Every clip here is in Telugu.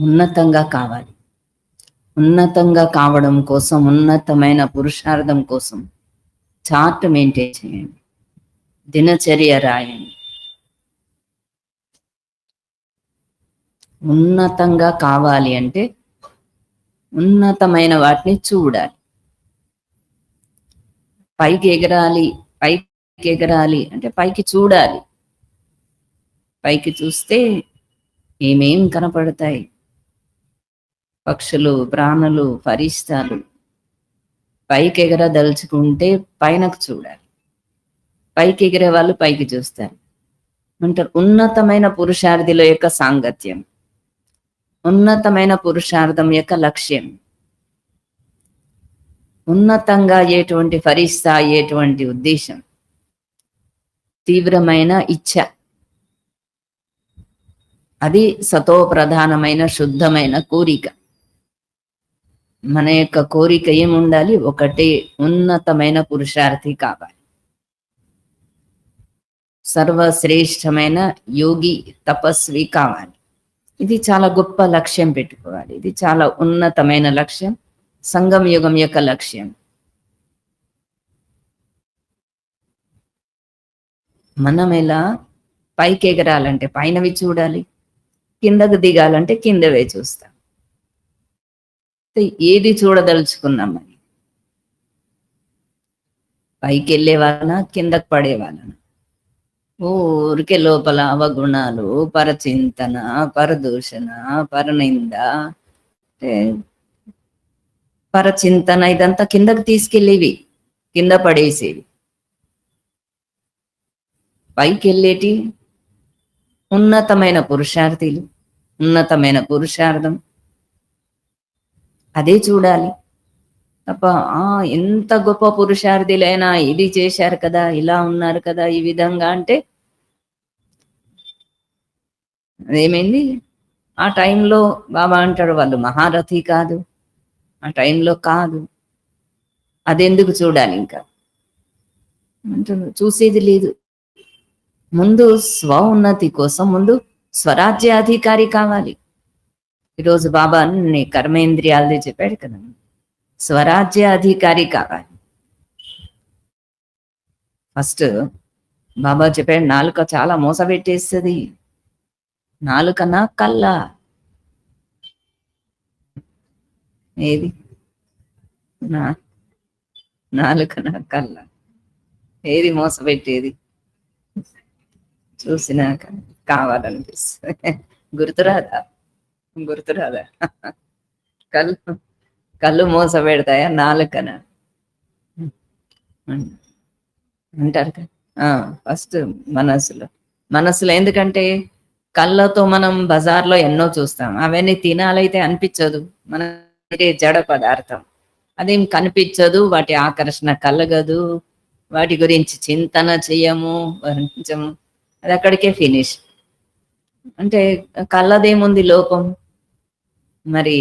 ఉన్నతంగా కావాలి. ఉన్నతంగా కావడం కోసం ఉన్నతమైన పురుషార్థం కోసం చార్ట్ మెయింటైన్ చేయండి. దినచర్య రాయండి. ఉన్నతంగా కావాలి అంటే ఉన్నతమైన వాటిని చూడాలి. పైకి ఎగరాలి పైకి ఎగరాలి అంటే పైకి చూడాలి. పైకి చూస్తే ఏమేం కనపడతాయి? పక్షులు ప్రాణులు ఫరిస్తాలు పైకి ఎగరదలుచుకుంటే పైనకు చూడాలి. పైకి ఎగిరే వాళ్ళు పైకి చూస్తారు. అంటారు ఉన్నతమైన పురుషార్థిల యొక్క సాంగత్యం. ఉన్నతమైన పురుషార్థం యొక్క లక్ష్యం. ఉన్నతంగా అయ్యేటువంటి ఫరిస్తా అయ్యేటువంటి ఉద్దేశం. తీవ్రమైన ఇచ్ఛ అది సతో ప్రధానమైన శుద్ధమైన కోరిక. మన యొక్క కోరిక ఏముండాలి? ఒకటే ఉన్నతమైన పురుషార్థి కావాలి. సర్వశ్రేష్టమైన యోగి తపస్వి కావాలి. ఇది చాలా గొప్ప లక్ష్యం పెట్టుకోవాలి. ఇది చాలా ఉన్నతమైన లక్ష్యం. సంగం యుగం యొక్క లక్ష్యం. మనం ఎలా పైకి ఎగరాలంటే పైనవి చూడాలి. కిందకు దిగాలంటే కిందవే చూస్తాం. ఏది చూడదలుచుకున్నామని? పైకి వెళ్ళే వాళ్ళన? కిందకు పడే వాళ్ళన? ఊరికే లోపల అవగుణాలు పరచింతన పరదూషణ పరనింద పరచింతన ఇదంతా కిందకు తీసుకెళ్ళేవి కింద పడేసేవి. పైకి వెళ్ళేటి ఉన్నతమైన పురుషార్థిలు ఉన్నతమైన పురుషార్థం. అదే చూడాలి. తప్ప ఆ ఎంత గొప్ప పురుషార్థులైనా ఇది చేశారు కదా ఇలా ఉన్నారు కదా ఈ విధంగా అంటే అదేమైంది? ఆ టైంలో బాబా అంటాడు వాళ్ళు మహారథి కాదు ఆ టైంలో కాదు. అదెందుకు చూడాలి ఇంకా? అంటున్నారు చూసేది లేదు. ముందు స్వ ఉన్నతి కోసం ముందు స్వరాజ్యాధికారి కావాలి. ఈరోజు బాబా అన్ని కర్మేంద్రియాలది చెప్పాడు కదా. స్వరాజ్యాధికారి కావాలి. ఫస్ట్ బాబా చెప్పాడు నాలుక చాలా మోసపెట్టేస్తుంది. నాలుకనా కళ్ళ. ఏది? నా నాలుకనా కళ్ళ. ఏది మోసపెట్టేది? చూసినాక కావాలనిపిస్తుంది. గుర్తురాదా? గుర్తురాదా? కళ్ళు కళ్ళు మోస పెడతాయా నాలుకన అంటారు కదా. ఫస్ట్ మనసులో. మనసులో ఎందుకంటే కళ్ళతో మనం బజార్లో ఎన్నో చూస్తాం. అవన్నీ తినాలైతే అనిపించదు. మన జడ పదార్థం. అదేం కనిపించదు. వాటి ఆకర్షణ కలగదు. వాటి గురించి చింతన చెయ్యము. వర్ణించము అది అక్కడికే ఫినిష్. అంటే కళ్ళదేముంది లోపం? మరి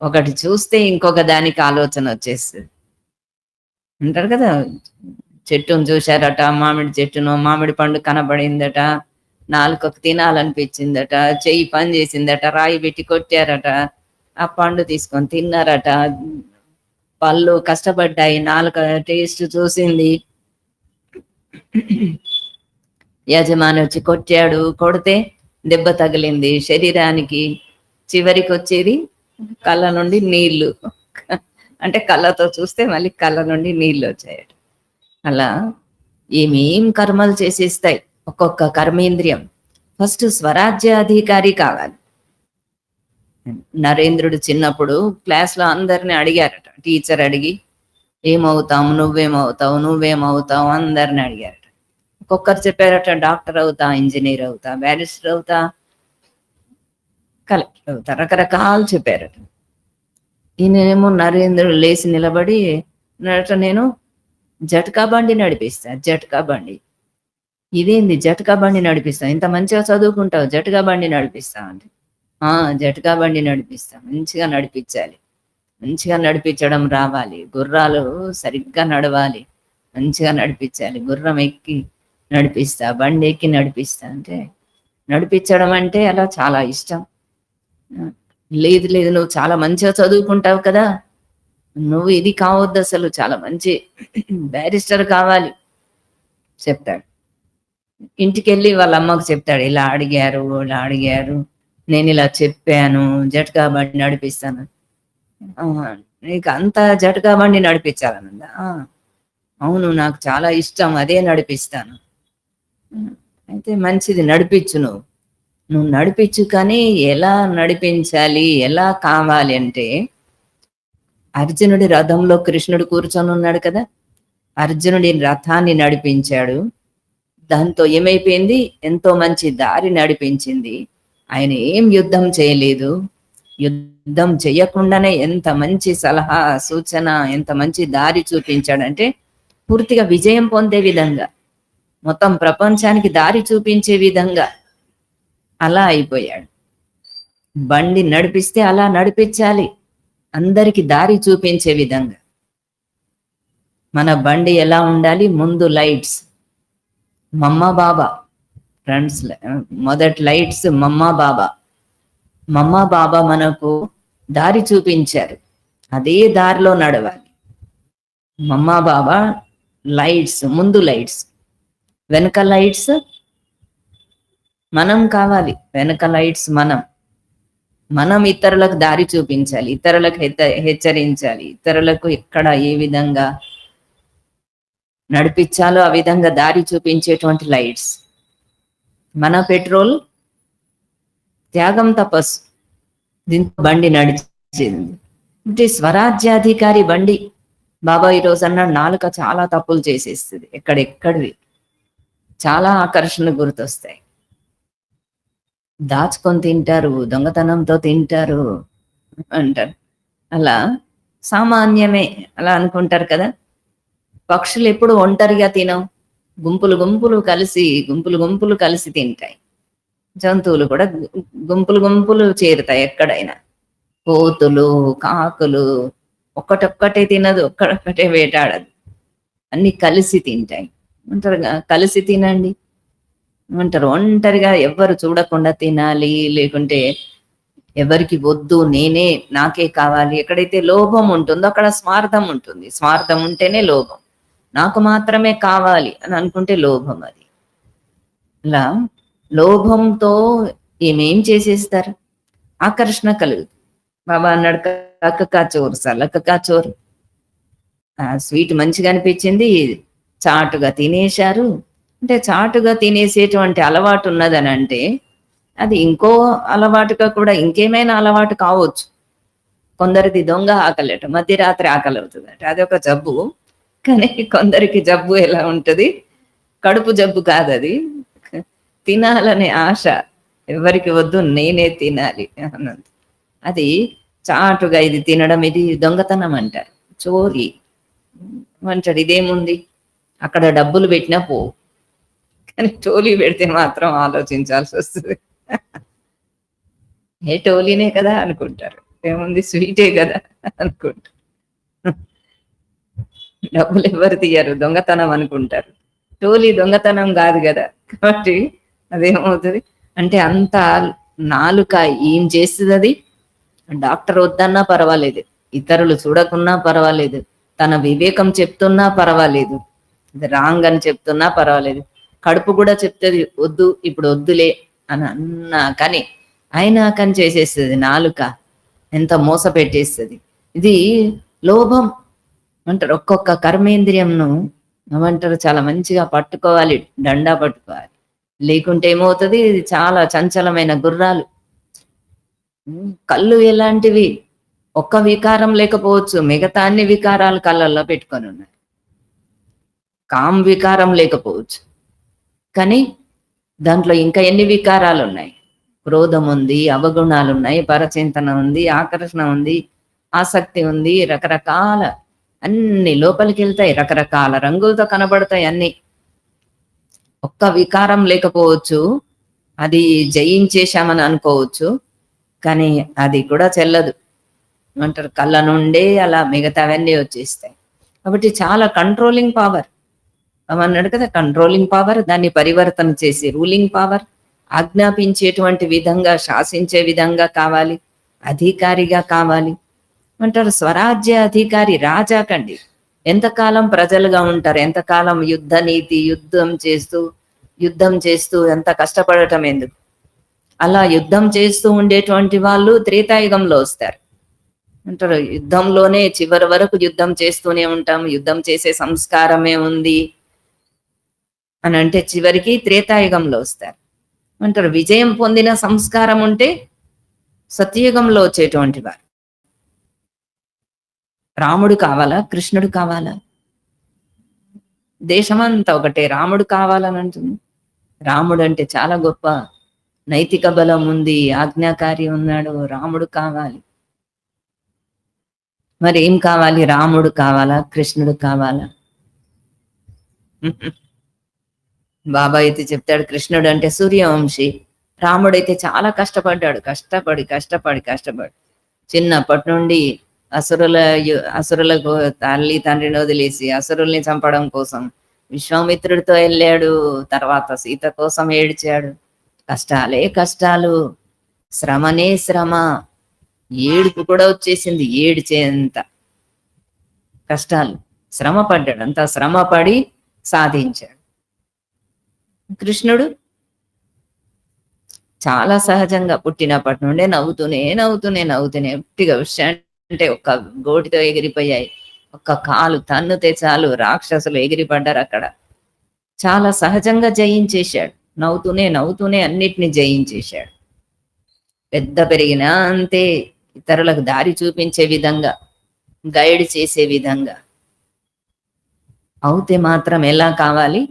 ఒకటి చూస్తే ఇంకొక దానికి ఆలోచన వచ్చేస్తుంది. అంటారు కదా చెట్టును చూశారట మామిడి చెట్టును మామిడి పండు కనబడిందట నాలుకకు తినాలనిపించిందట చెయ్యి పని చేసిందట రాయి పెట్టి కొట్టారట ఆ పండు తీసుకొని తిన్నారట. పళ్ళు కష్టపడ్డాయి నాలుక టేస్ట్ చూసింది. యజమాని వచ్చి కొట్టాడు కొడితే దెబ్బ తగిలింది శరీరానికి చివరికి వచ్చేది కళ్ళ నుండి నీళ్ళు అంటే కళ్ళతో చూస్తే మళ్ళీ కళ్ళ నుండి నీళ్ళు వచ్చాయట. అలా ఏమేం కర్మలు చేసేస్తాయి? ఒక్కొక్క కర్మేంద్రియం. ఫస్ట్ స్వరాజ్యాధికారి కావాలి. నరేంద్రుడు చిన్నప్పుడు క్లాస్లో అందరిని అడిగారట. టీచర్ అడిగి ఏమవుతావు? నువ్వేమవుతావు? నువ్వేమవుతావు? అందరిని అడిగారట. ఒక్కొక్కరు చెప్పారట డాక్టర్ అవుతా ఇంజనీర్ అవుతా బ్యారిస్టర్ అవుతా కలెక్టర్ రకరకాలు చెప్పారట ఈయనేమో నరేంద్రుడు లేచి నిలబడి నట నేను జట్కా బండి నడిపిస్తా జట్కా బండి. ఇదేంది? జట్కా బండి నడిపిస్తా. ఇంత మంచిగా చదువుకుంటావు జట్కా బండి నడిపిస్తా అంటే. ఆ జట్కా బండి నడిపిస్తా. మంచిగా నడిపించాలి. మంచిగా నడిపించడం రావాలి. గుర్రాలు సరిగ్గా నడవాలి. మంచిగా నడిపించాలి. గుర్రం ఎక్కి నడిపిస్తా బండి ఎక్కి నడిపిస్తా అంటే నడిపించడం అంటే అలా చాలా ఇష్టం. లేదు లేదు నువ్వు చాలా మంచిగా చదువుకుంటావు కదా. నువ్వు ఇది కావద్దు అసలు చాలా మంచి బ్యారిస్టర్ కావాలి చెప్తాడు. ఇంటికి వెళ్ళి వాళ్ళ అమ్మకు చెప్తాడు ఇలా అడిగారు ఇలా అడిగారు నేను ఇలా చెప్పాను జట్కా బండి నడిపిస్తాను. "ఆ, నీకు అంత జట్కా బండి నడిపించాలనుందా అవును నాకు చాలా ఇష్టం అదే నడిపిస్తాను. అయితే మంచిది నడిపించు నువ్వు. నువ్వు నడిపించు కానీ ఎలా నడిపించాలి ఎలా కావాలి అంటే అర్జునుడి రథంలో కృష్ణుడు కూర్చొని ఉన్నాడు కదా అర్జునుడి రథాన్ని నడిపించాడు. దాంతో ఏమైపోయింది? ఎంతో మంచి దారి నడిపించింది. ఆయన ఏం యుద్ధం చేయలేదు. యుద్ధం చేయకుండానే ఎంత మంచి సలహా సూచన ఎంత మంచి దారి చూపించాడంటే పూర్తిగా విజయం పొందే విధంగా మొత్తం ప్రపంచానికి దారి చూపించే విధంగా అలా అయిపోయాడు. బండి నడిపిస్తే అలా నడిపించాలి. అందరికి దారి చూపించే విధంగా. మన బండి ఎలా ఉండాలి? ముందు లైట్స్. మమ్మ బాబా. ఫ్రెండ్స్ మొదటి లైట్స్ మమ్మ బాబా. మమ్మ బాబా మనకు దారి చూపించారు. అదే దారిలో నడవాలి. మమ్మ బాబా లైట్స్ ముందు లైట్స్. వెనక లైట్స్ మనం కావాలి వెనక లైట్స్ మనం. మనం ఇతరులకు దారి చూపించాలి ఇతరులకు హెచ్చ- హెచ్చరించాలి ఇతరులకు ఎక్కడ ఏ విధంగా నడిపించాలో ఆ విధంగా దారి చూపించేటువంటి లైట్స్. మన పెట్రోల్ త్యాగం తపస్సు. దీంతో బండి నడిచింది. అంటే స్వరాజ్యాధికారి బండి బాబా ఈరోజు అన్న నాలుక చాలా తప్పులు చేసేస్తుంది ఎక్కడెక్కడివి. చాలా ఆకర్షణలు గుర్తొస్తాయి. దాచుకొని తింటారు దొంగతనంతో తింటారు అంటారు. అలా సామాన్యమే అలా అనుకుంటారు కదా. పక్షులు ఎప్పుడు ఒంటరిగా తినవు. గుంపులు గుంపులు కలిసి గుంపులు గుంపులు కలిసి తింటాయి. జంతువులు కూడా గుంపులు గుంపులు చేరుతాయి ఎక్కడైనా. కోతులు కాకులు ఒక్కటొక్కటే తినదు ఒక్కటొక్కటే వేటాడదు. అన్ని కలిసి తింటాయి. అంటారు కలిసి తినండి. అంటారు ఒంటరిగా ఎవ్వరు చూడకుండా తినాలి లేకుంటే ఎవరికి వద్దు నేనే నాకే కావాలి. ఎక్కడైతే లోభం ఉంటుందో అక్కడ స్వార్థం ఉంటుంది. స్వార్థం ఉంటేనే లోభం. నాకు మాత్రమే కావాలి అని అనుకుంటే లోభం అది. ఇలా లోభంతో ఏమేం చేసేస్తారు? ఆకర్షణ కలుగుతుంది బాబా అన్నాడు కక్కకా కాచోరు సలకకా చోరు. ఆ స్వీట్ మంచిగా అనిపించింది. చాటుగా తినేశారు. అంటే చాటుగా తినేసేటువంటి అలవాటు ఉన్నదని అంటే అది ఇంకో అలవాటుగా కూడా ఇంకేమైనా అలవాటు కావచ్చు. కొందరిది దొంగ ఆకలేట మధ్యరాత్రి ఆకలి అవుతుందట అది ఒక జబ్బు. కానీ కొందరికి జబ్బు ఎలా ఉంటుంది? కడుపు జబ్బు కాదు అది తినాలనే ఆశ ఎవరికి వద్దు నేనే తినాలి అన్నది అది చాటుగా ఇది తినడం ఇది దొంగతనం అంటారు. చోరీ. అంటాడు ఇదేముంది అక్కడ డబ్బులు పెట్టినా పో. కానీ టోలీ పెడితే మాత్రం ఆలోచించాల్సి వస్తుంది. ఏ టోలీనే కదా అనుకుంటారు. ఏముంది స్వీటే కదా అనుకుంటారు. డబ్బులు ఎవరు తీయరు దొంగతనం అనుకుంటారు. టోలీ దొంగతనం కాదు కదా. కాబట్టి అదేమవుతుంది? అంటే అంత నాలుక ఏం చేస్తుంది అది? డాక్టర్ వద్దన్నా పర్వాలేదు. ఇతరులు చూడకున్నా పర్వాలేదు. తన వివేకం చెప్తున్నా పర్వాలేదు. ఇది రాంగ్ అని చెప్తున్నా పర్వాలేదు. కడుపు కూడా చెప్తుంది వద్దు ఇప్పుడు వద్దులే అని అన్నా కానీ అయినా కానీ చేసేస్తుంది నాలుక. ఎంత మోస పెట్టేస్తుంది. ఇది లోభం. అంటారు ఒక్కొక్క కర్మేంద్రియంను ఏమంటారు చాలా మంచిగా పట్టుకోవాలి డండా పట్టుకోవాలి. లేకుంటే ఏమవుతుంది ఇది చాలా చంచలమైన గుర్రాలు. కళ్ళు ఎలాంటివి? ఒక్క వికారం లేకపోవచ్చు మిగతా అన్ని వికారాలు కళ్ళల్లో పెట్టుకొని ఉన్నాయి కామ్ వికారం లేకపోవచ్చు. కానీ దాంట్లో ఇంకా ఎన్ని వికారాలు ఉన్నాయి క్రోధం ఉంది అవగుణాలు ఉన్నాయి పరచింతన ఉంది ఆకర్షణ ఉంది ఆసక్తి ఉంది రకరకాల అన్ని లోపలికి వెళ్తాయి రకరకాల రంగులతో కనబడతాయి అన్ని. ఒక్క వికారం లేకపోవచ్చు అది జయించేశామని అనుకోవచ్చు కానీ అది కూడా చెల్లదు. అంటారు కళ్ళ నుండే అలా మిగతావన్నీ వచ్చేస్తాయి. కాబట్టి చాలా కంట్రోలింగ్ పవర్ అన్నాడు కదా కంట్రోలింగ్ పవర్ దాన్ని పరివర్తన చేసి రూలింగ్ పవర్ ఆజ్ఞాపించేటువంటి విధంగా శాసించే విధంగా కావాలి అధికారిగా కావాలి. అంటారు స్వరాజ్య అధికారి రాజా కండి. ఎంతకాలం ప్రజలుగా ఉంటారు? ఎంతకాలం యుద్ధ నీతి యుద్ధం చేస్తూ యుద్ధం చేస్తూ ఎంత కష్టపడటం ఎందుకు? అలా యుద్ధం చేస్తూ ఉండేటువంటి వాళ్ళు త్రేతాయుగంలో వస్తారు. అంటారు యుద్ధంలోనే చివరి వరకు యుద్ధం చేస్తూనే ఉంటాం యుద్ధం చేసే సంస్కారమే ఉంది. అని అంటే చివరికి త్రేతాయుగంలో వస్తారు. అంటారు విజయం పొందిన సంస్కారం ఉంటే సత్యయుగంలో వచ్చేటువంటి వారు. రాముడు కావాలా? కృష్ణుడు కావాలా? దేశమంతా ఒకటే రాముడు కావాలని అంటుంది. రాముడు అంటే చాలా గొప్ప నైతిక బలం ఉంది ఆజ్ఞాకారి ఉన్నాడు రాముడు కావాలి. మరి ఏం కావాలి? రాముడు కావాలా? కృష్ణుడు కావాలా? బాబా అయితే చెప్తాడు కృష్ణుడు అంటే సూర్యవంశి. రాముడైతే చాలా కష్టపడ్డాడు కష్టపడి కష్టపడి కష్టపడి. చిన్నప్పటి నుండి అసురుల అసురులకు తల్లి తండ్రిని వదిలేసి అసురుల్ని చంపడం కోసం విశ్వామిత్రుడితో వెళ్ళాడు తర్వాత సీత కోసం ఏడ్చాడు. కష్టాలే కష్టాలు శ్రమనే శ్రమ. ఏడుపు కూడా వచ్చేసింది ఏడిచేంత. కష్టాలు శ్రమ పడ్డాడు అంత శ్రమ పడి సాధించాడు. కృష్ణుడు చాలా సహజంగా పుట్టినప్పటి నుండే నవ్వుతూనే నవ్వుతూనే నవ్వుతూనే ఉట్టిగా విషయం అంటే ఒక్క గోటితో ఎగిరిపోయాయి. ఒక్క కాలు తన్నుతే చాలు రాక్షసులు ఎగిరిపడ్డారు అక్కడ. చాలా సహజంగా జయించేశాడు. నవ్వుతూనే నవ్వుతూనే అన్నిటిని జయించేశాడు. పెద్ద పెరిగినా అంతే ఇతరులకు దారి చూపించే విధంగా గైడ్ చేసే విధంగా. అవుతే మాత్రం ఎలా కావాలి?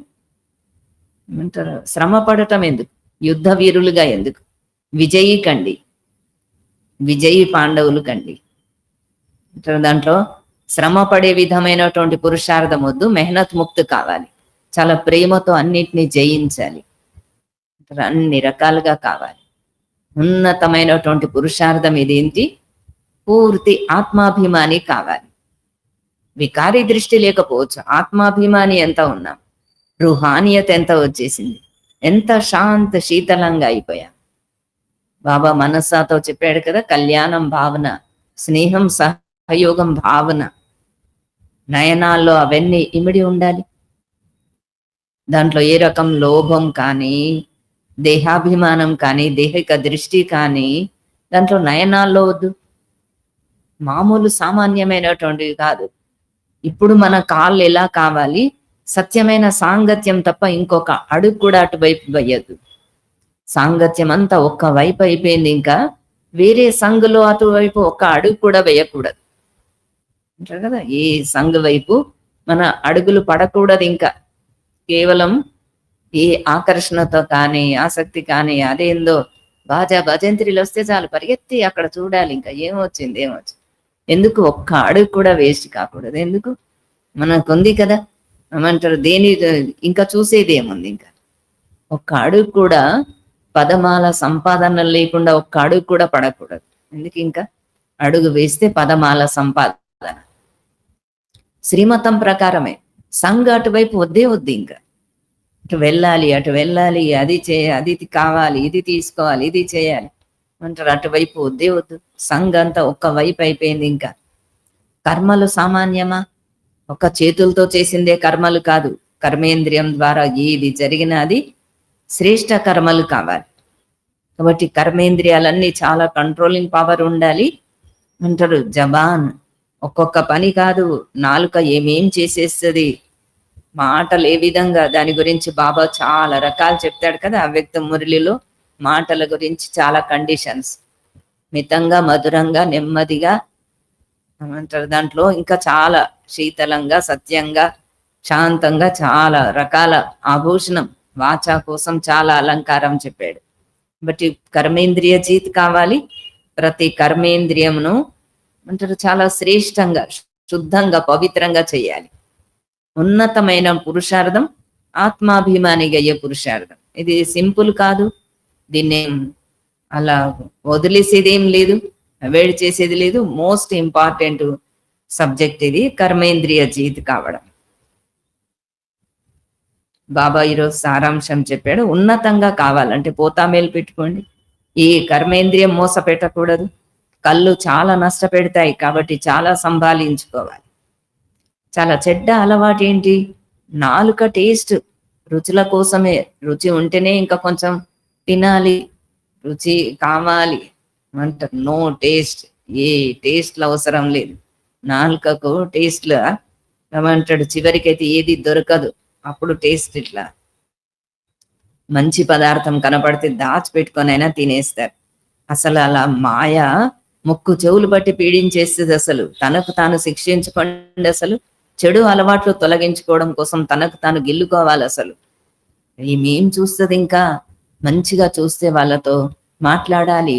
ఏమంటారు? శ్రమ పడటం ఎందుకు? యుద్ధ వీరులుగా ఎందుకు? విజయీ కండి. విజయీ పాండవులు కండి. దాంట్లో శ్రమ పడే విధమైనటువంటి పురుషార్థం వద్దు మెహనత్ ముక్తు కావాలి. చాలా ప్రేమతో అన్నిటినీ జయించాలి. అన్ని రకాలుగా కావాలి. ఉన్నతమైనటువంటి పురుషార్థం ఇదేంటి పూర్తి ఆత్మాభిమాని కావాలి. వికారి దృష్టి లేకపోవచ్చు. ఆత్మాభిమాని ఎంత ఉన్నాం. రుహానియత ఎంత వచ్చేసింది. ఎంత శాంత శీతలంగా అయిపోయాం. బాబా మనస్సాతో చెప్పాడు కదా కళ్యాణం భావన స్నేహం సహయోగం భావన. నయనాల్లో అవన్నీ ఇమిడి ఉండాలి. దాంట్లో ఏ రకం లోభం కానీ దేహాభిమానం కానీ దేహిక దృష్టి కానీ దాంట్లో నయనాల్లో వద్దు. మామూలు సామాన్యమైనటువంటివి కాదు. ఇప్పుడు మన కాళ్ళు ఎలా కావాలి? సత్యమైన సాంగత్యం తప్ప ఇంకొక అడుగు కూడా అటువైపు వేయద్దు సాంగత్యం అంతా ఒక్క వైపు అయిపోయింది ఇంకా. వేరే సంఘులో అటువైపు ఒక్క అడుగు కూడా వేయకూడదు. అంటారు కదా ఏ సంఘ వైపు మన అడుగులు పడకూడదు ఇంకా. కేవలం ఏ ఆకర్షణతో కానీ ఆసక్తి కానీ అదేందో బాజా భజంత్రిలు వస్తే చాలు పరిగెత్తి అక్కడ చూడాలి ఇంకా. ఏమొచ్చింది ఏమొచ్చింది? ఎందుకు ఒక్క అడుగు కూడా వేస్ట్ కాకూడదు? ఎందుకు? మనకుంది కదా ఏమంటారు? దేని ఇంకా చూసేది ఏముంది ఇంకా? ఒక్క అడుగు కూడా పదమాల సంపాదన లేకుండా ఒక్క అడుగు కూడా పడకూడదు. ఎందుకు ఇంకా? అడుగు వేస్తే పదమాల సంపాదన. శ్రీమతం ప్రకారమే. సంఘ అటువైపు వద్దే వద్దు ఇంకా. అటు వెళ్ళాలి అటు వెళ్ళాలి అది చేయ అది కావాలి ఇది తీసుకోవాలి ఇది చేయాలి. అంటారు అటువైపు వద్దే వద్దు. సంఘ అంతా ఒక్క వైపు అయిపోయింది ఇంకా. కర్మలు సామాన్యమా? ఒక చేతులతో చేసిందే కర్మలు కాదు. కర్మేంద్రియం ద్వారా ఏది జరిగినా అది శ్రేష్ట కర్మలు కావాలి. కాబట్టి కర్మేంద్రియాలన్నీ చాలా కంట్రోలింగ్ పవర్ ఉండాలి. అంటారు జబాన్ ఒక్కొక్క పని కాదు నాలుక ఏమేం చేసేస్తుంది? మాటలు ఏ విధంగా? దాని గురించి బాబా చాలా రకాలు చెప్తాడు కదా అవ్యక్త మురళిలో. మాటల గురించి చాలా కండిషన్స్ మితంగా మధురంగా నెమ్మదిగా ఏమంటారు? దాంట్లో ఇంకా చాలా శీతలంగా సత్యంగా శాంతంగా చాలా రకాల ఆభూషణం వాచ కోసం చాలా అలంకారం చెప్పాడు. బట్ కర్మేంద్రియ జీత్ కావాలి. ప్రతి కర్మేంద్రియమును అంటారు చాలా శ్రేష్టంగా శుద్ధంగా పవిత్రంగా చేయాలి. ఉన్నతమైన పురుషార్థం ఆత్మాభిమానిగా అయ్యే పురుషార్థం. ఇది సింపుల్ కాదు. దీన్ని అలా వదిలేసేది ఏం లేదు. వేడి చేసేది లేదు. మోస్ట్ ఇంపార్టెంట్ సబ్జెక్ట్ ఇది కర్మేంద్రియ జీత్ కావడం. బాబా ఈరోజు సారాంశం చెప్పాడు. ఉన్నతంగా కావాలంటే పోతామేలు పెట్టుకోండి. ఈ కర్మేంద్రియం మోస పెట్టకూడదు కళ్ళు చాలా నష్టపెడతాయి కాబట్టి చాలా సంభాలించుకోవాలి. చాలా చెడ్డ అలవాటు ఏంటి? నాలుక టేస్ట్ రుచుల కోసమే. రుచి ఉంటేనే ఇంకా కొంచెం తినాలి. రుచి కావాలి. అంటారు నో టేస్ట్ ఏ టేస్ట్లు అవసరం లేదు. నాలుకకు టేస్ట్ల? ఏమంటాడు చివరికైతే ఏది దొరకదు. అప్పుడు టేస్ట్ ఇట్లా. మంచి పదార్థం కనపడితే దాచిపెట్టుకొని అయినా తినేస్తారు. అసలు అలా మాయ ముక్కు చెవులు బట్టి పీడించేస్తుంది అసలు. తనకు తాను శిక్షించుకోండి అసలు. చెడు అలవాట్లు తొలగించుకోవడం కోసం తనకు తాను గిల్లుకోవాలి అసలు. ఏమేం చూస్తుంది ఇంకా మంచిగా చూస్తే వాళ్ళతో మాట్లాడాలి.